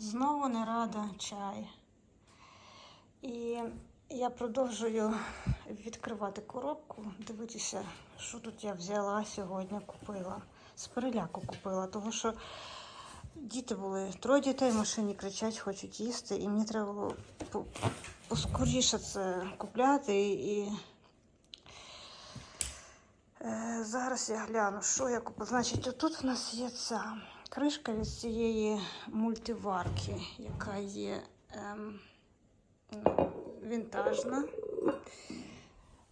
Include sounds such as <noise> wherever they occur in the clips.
Знову не рада чай. І я продовжую відкривати коробку, дивитися, що тут я взяла сьогодні, купила. З переляку купила, тому що діти були, троє дітей в машині кричать, хочуть їсти, і мені треба було поскоріше це купляти. І е, зараз я гляну, що я купила. Значить, тут в нас є ця кришка від цієї мультиварки, яка є ем, вінтажна.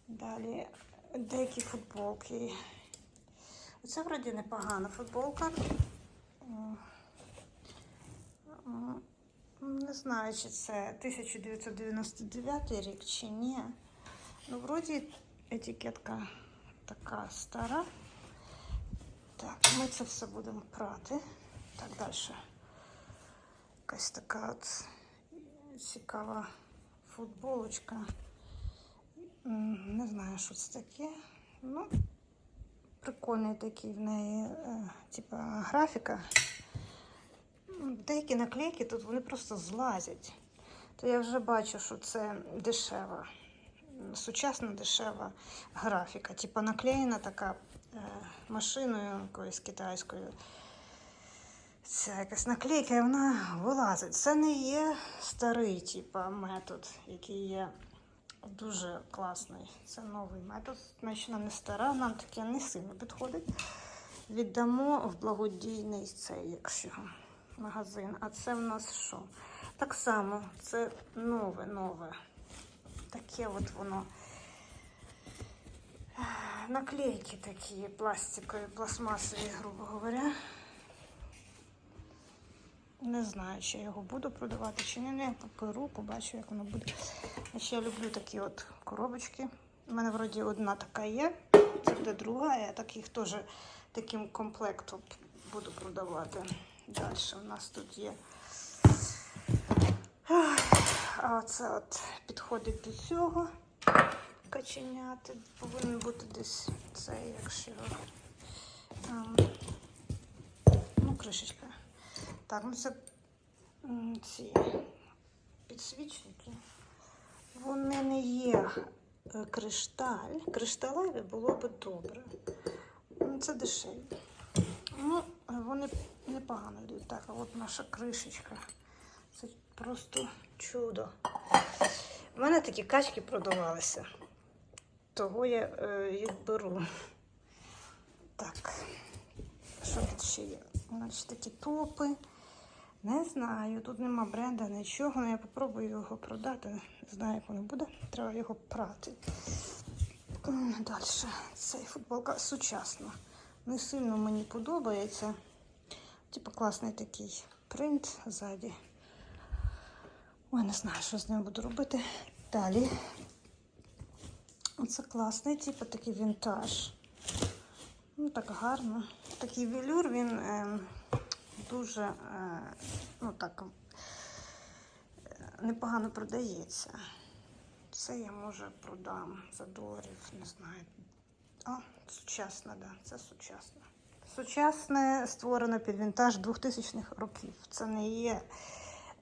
Далі деякі футболки. Це вроді непогана футболка. Не знаю, чи це 1999 рік чи ні. Ну, вроді етикетка така стара. Так, ми це все будемо прати. Так, далі. Якась така от цікава футболочка. Не знаю, що це таке. Ну, прикольний такий в неї, е, типа, графіка. Деякі наклейки тут вони просто злазять. То я вже бачу, що це дешева, м, сучасна дешева графіка. Типа наклеєна така е, машиною якоюсь китайською. Це якась наклейка, і вона вилазить. Це не є старий типа, метод, який є дуже класний. Це новий метод. Значить, не стара, нам таке не сильно підходить. Віддамо в благодійний цей, якщо магазин. А це в нас що? Так само, це нове, нове. Таке от воно. Наклейки такі пластикові, пластмасові, грубо говоря. Не знаю, чи я його буду продавати, чи ні. Не паперу, побачу, як воно буде. А ще я люблю такі от коробочки. У мене вроді одна така є, це буде друга, я таких теж таким комплектом буду продавати. Далі у нас тут є. А це от підходить до цього каченяти. Повинен бути десь цей, якщо. ем, ну, кришечка. Так, ну це ці підсвічники. Вони не є е, кришталь. Кришталеві було би добре. Ну, Це дешеві. Ну, вони непогано йдуть. Так, а от наша кришечка. Це просто чудо. У мене такі качки продавалися. Того я е, їх беру. Так, що тут ще є? Значить, такі топи. Не знаю, тут нема бренда, нічого, але я попробую його продати. Не знаю, як воно буде. Треба його прати. Далі. Цей футболка сучасна. Не сильно мені подобається. Типу класний такий принт ззаді. Ой, не знаю, що з ним буду робити. Далі. Оце класний, типу такий вінтаж. Ну, так гарно. Такий велюр, він е, дуже е, ну, так, е, непогано продається. Це я може продам за доларів, не знаю. О, сучасна, да, це сучасна. Сучасне створено під вінтаж 2000-х років. Це не є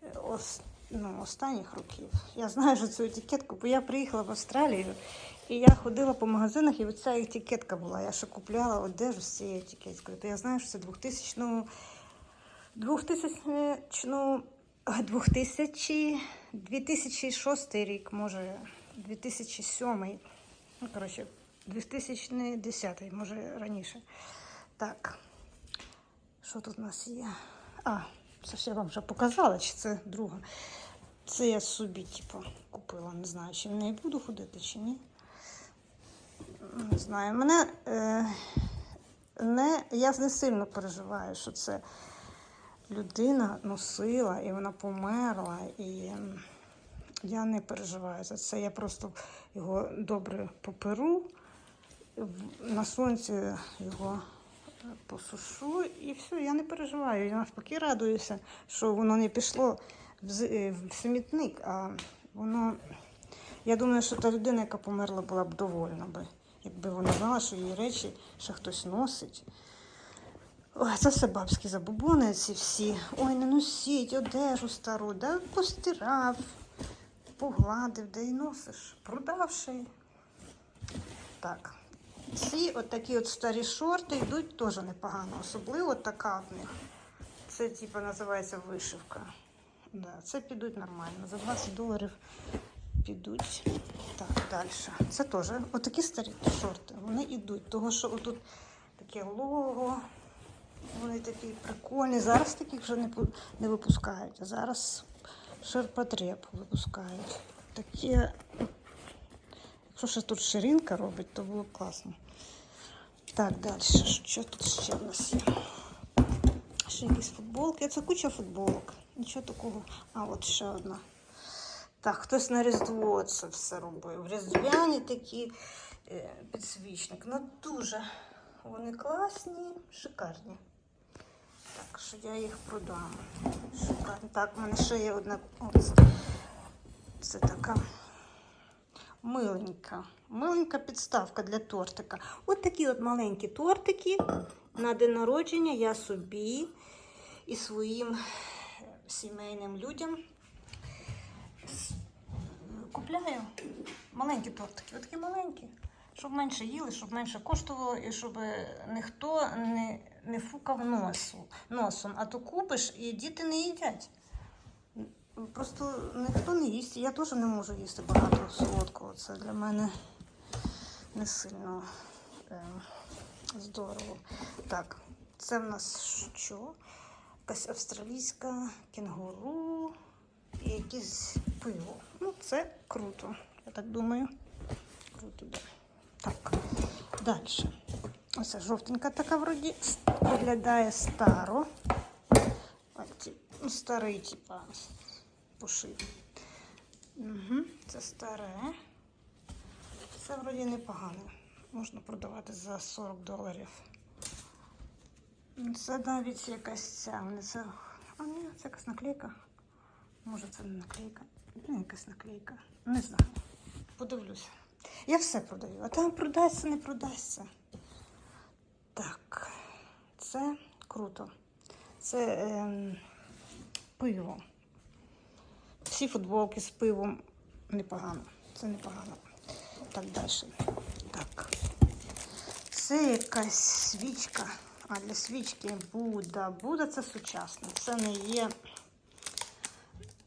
е, ос, ну, останніх років. Я знаю що цю етикетку, бо я приїхала в Австралію і я ходила по магазинах, і оця етикетка була. Я ще купляла одежу з цією етикеткою. То я знаю, що це 2000 2000, 2000, 2006 рік, може 2007. Ну, коротше, 2010, може раніше. Так. Що тут у нас є? А, це ж я вам вже показала, чи це друга. Це я собі, типу, купила. Не знаю, чи в неї буду ходити, чи ні. Не знаю. Мене е, не, я не сильно переживаю, що це людина носила і вона померла. І я не переживаю за це. Я просто його добре поперу, на сонці його е, посушу і все, я не переживаю. Я навпаки радуюся, що воно не пішло в, е, в смітник, а воно. Я думаю, що та людина, яка померла, була б довольна би, якби вона знала, що її речі ще хтось носить. Ой, це все бабські забубони, ці всі. Ой, не носіть одежу стару, да постирав, погладив, де й носиш, продавши. Так. Ці от такі от старі шорти йдуть теж непогано. Особливо така от них. Це типу називається вишивка. Да, це підуть нормально. За 20 доларів підуть. Так, далі. Це теж отакі старі шорти. Вони йдуть. Того, що отут таке лого. Вони такі прикольні. Зараз таких вже не, не випускають. А зараз ширпотреб випускають. Такі, якщо ще тут ширинка робить, то було б класно. Так, далі. Що тут ще в нас є? Ще якісь футболки. Це куча футболок. Нічого такого. А, от ще одна. Так, хтось на Різдво це все робив. Різдвяні такі е, підсвічник. Ну дуже вони класні, шикарні. Так, що я їх продам. Шикарні. Так, в мене ще є одна. Оце. Це така миленька. Миленька підставка для тортика. От такі от маленькі тортики на день народження я собі і своїм сімейним людям купляю маленькі тортики. Отакі маленькі. Щоб менше їли, щоб менше коштувало, і щоб ніхто не, не фукав носу, носом. А то купиш і діти не їдять. Просто ніхто не їсть. Я теж не можу їсти багато солодкого. Це для мене не сильно е, здорово. Так, це в нас що? Якась австралійська кенгуру і якесь пиво. Ну, це круто. Я так думаю. Круто, да. Так, далі. Оце жовтенька така вроді виглядає старо. Ну, старий, типа, пошив. Угу, це старе. Це вроді непогано. Можна продавати за 40 доларів. Це навіть якась ця. не Це... А ні, це якась наклейка. Може, це не наклейка. Ну, якась наклейка. Не знаю. Подивлюся. Я все продаю, а там продасться, не продасться. Так, це круто. Це ем, пиво. Всі футболки з пивом непогано. Це непогано. Так далі. Так. Це якась свічка. А для свічки Будда. Будда це сучасно. Це не є.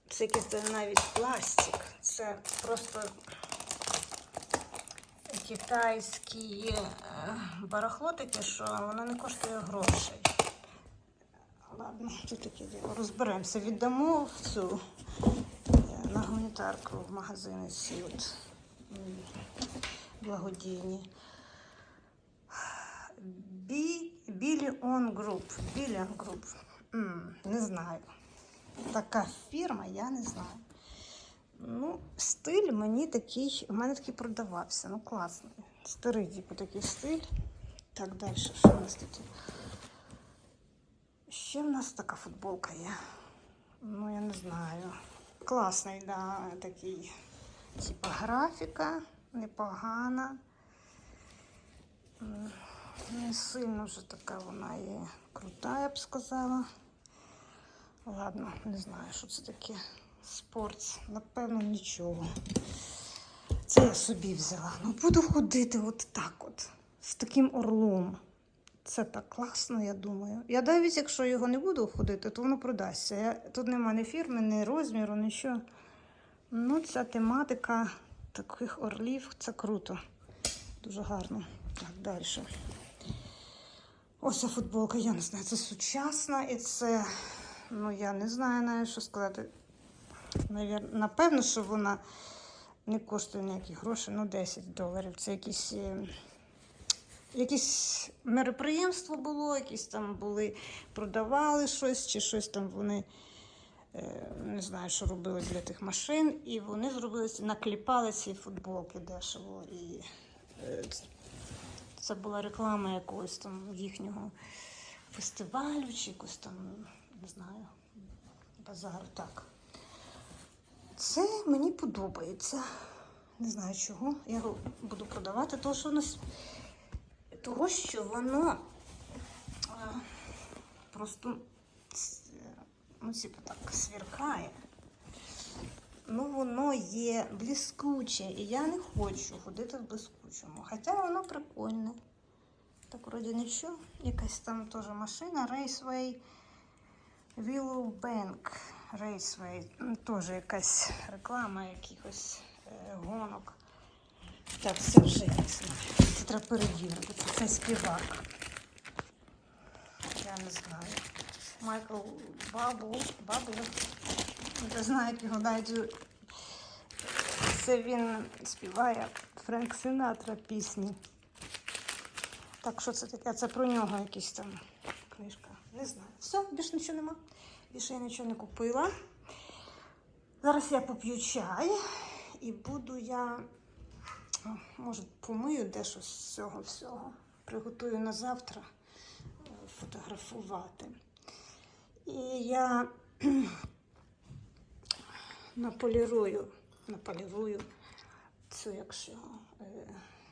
Це якийсь навіть пластик. Це просто китайські е, барахло таке, що воно не коштує грошей. Ладно, це таке діло. Розберемося. Віддамо в цю е, на гуманітарку в магазини ці благодійні. Біліон Груп. Біліон Груп. М, Не знаю. Така фірма, я не знаю. Ну, стиль мені такий, у мене такий продавався. Ну, класний. Старий, типу, такий стиль. Так, далі, що у нас тут? Ще в нас така футболка є. Ну, я не знаю. Класний, да, такий. Типа графіка, непогана. Не сильно вже така вона є крута, я б сказала. Ладно, не знаю, що це таке. Спортс, напевно, нічого. Це я собі взяла. Ну, буду ходити от так от, з таким орлом. Це так класно, я думаю. Я навіть, якщо його не буду ходити, то воно продасться. Я, тут нема ні фірми, ні розміру, нічого. Ну, ця тематика таких орлів це круто. Дуже гарно. Так, далі. Ось ця футболка, я не знаю, це сучасна і це, ну я не знаю навіть, що сказати. Напевно, що вона не коштує ніяких грошей, ну 10 доларів. Це якісь, е, якісь мероприємство було, якісь там були, продавали щось, чи щось там вони. е, Не знаю, що робили для тих машин, і вони зробили накліпали ці футболки дешево. І е, це була реклама якогось там їхнього фестивалю, чи якогось там, не знаю, базару. Так. Це мені подобається. Не знаю чого. Я його буду продавати, тому що воно, того, що воно. просто ну, типу, так сверкає. Ну, воно є блискуче, і я не хочу ходити в блискучому. Хоча воно прикольне. Так, вроді нічого. Якась там теж машина Raceway Willow Bank Raceway. Теж якась реклама якихось е, гонок. Так, це вже я не знаю. Це треба перевірити. Це співак. Я не знаю. Майкл Бабу. Бабу. Як його навіть. Це він співає Френк Синатра пісні. Так, що це таке? Це про нього якісь там книжка. Не знаю. Все, більше нічого нема. Більше я нічого не купила. Зараз я поп'ю чай і буду я, може, помию дещо з цього всього. Приготую на завтра е, фотографувати. І я наполірую, наполірую цю, якщо е,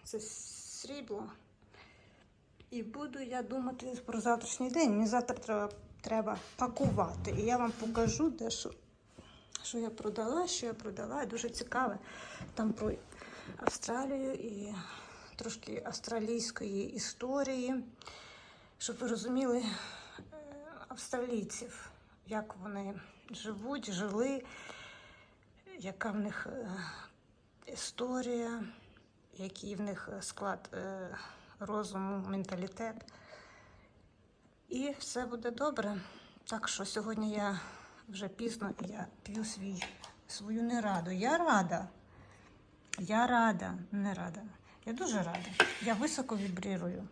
це срібло. І буду я думати про завтрашній день. Мені завтра треба, треба пакувати. І я вам покажу дещо, що я продала, що я продала. Дуже цікаве. Там про Австралію і трошки австралійської історії, щоб ви розуміли е, австралійців, як вони живуть, жили, яка в них е, історія, який в них е, склад е, розуму, менталітет. І все буде добре. Так що сьогодні я вже пізно я п'ю свій, свою нераду. Я рада. Я рада, не рада. Я дуже рада. Я високо вібрирую.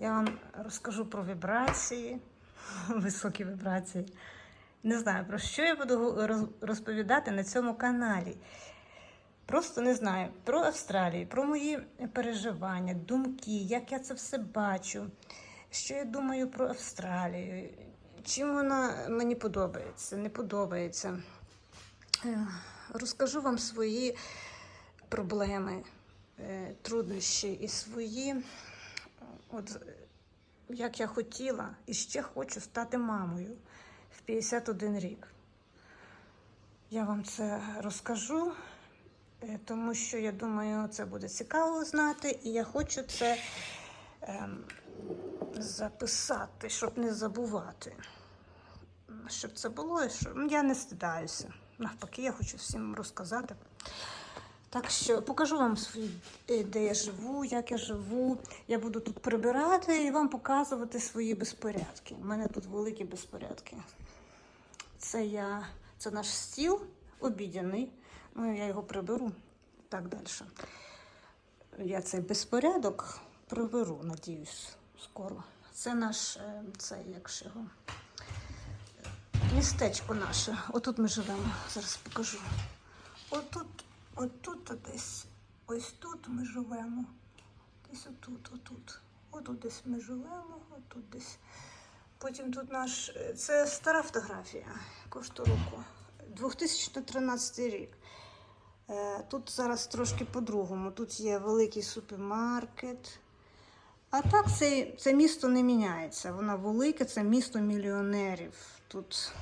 Я вам розкажу про вібрації, <laughs> високі вібрації. Не знаю, про що я буду розповідати на цьому каналі. Просто не знаю про Австралію, про мої переживання, думки, як я це все бачу, що я думаю про Австралію, чим вона мені подобається, не подобається. Е, Розкажу вам свої проблеми, е, труднощі і свої, от як я хотіла і ще хочу стати мамою 51 рік. Я вам це розкажу, е, тому що я думаю, це буде цікаво знати, і я хочу це ем, записати, щоб не забувати. Щоб це було, і що ну, я не стидаюся. Навпаки, я хочу всім розказати. Так що покажу вам е, де я живу, як я живу. Я буду тут прибирати і вам показувати свої безпорядки. У мене тут великі безпорядки. Це я, це наш стіл обідяний. Ну, я його приберу так далі. Я цей безпорядок приберу, надіюсь, скоро. Це наш, е, це як ж його, містечко наше. Отут ми живемо. Зараз покажу. Отут, отут десь, ось тут ми живемо. Десь отут, отут. Отут десь ми живемо, отут десь. Потім тут наш. е, Це стара фотографія кошту року. 2013 рік. Е, Тут зараз трошки по-другому. Тут є великий супермаркет. А так це, це місто не міняється. Воно велике, це місто мільйонерів. Тут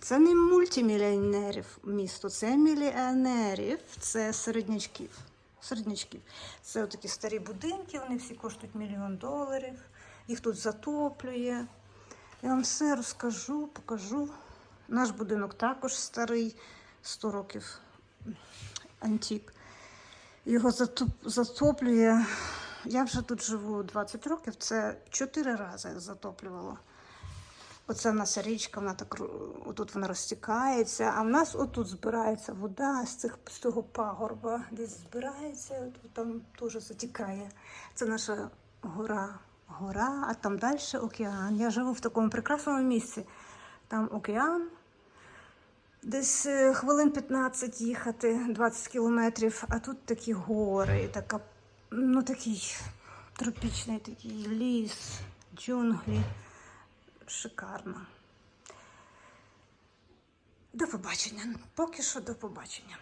це не мультимільйонерів місто, це мільйонерів, це середнячків. Середнячків. Це такі старі будинки, вони всі коштують мільйон доларів. Їх тут затоплює. Я вам все розкажу, покажу. Наш будинок також старий, 100 років антик. Його затоплює. Я вже тут живу 20 років, це 4 рази затоплювало. Оце в нас річка, вона так отут вона розтікається, а в нас отут збирається вода з цих з цього пагорба, десь збирається, там теж затікає. Це наша гора, гора, а там далі океан. Я живу в такому прекрасному місці. Там океан. Десь е, хвилин 15 їхати, 20 кілометрів, а тут такі гори, така, ну такий тропічний такий ліс, джунглі. Шикарно. До побачення. Поки що до побачення.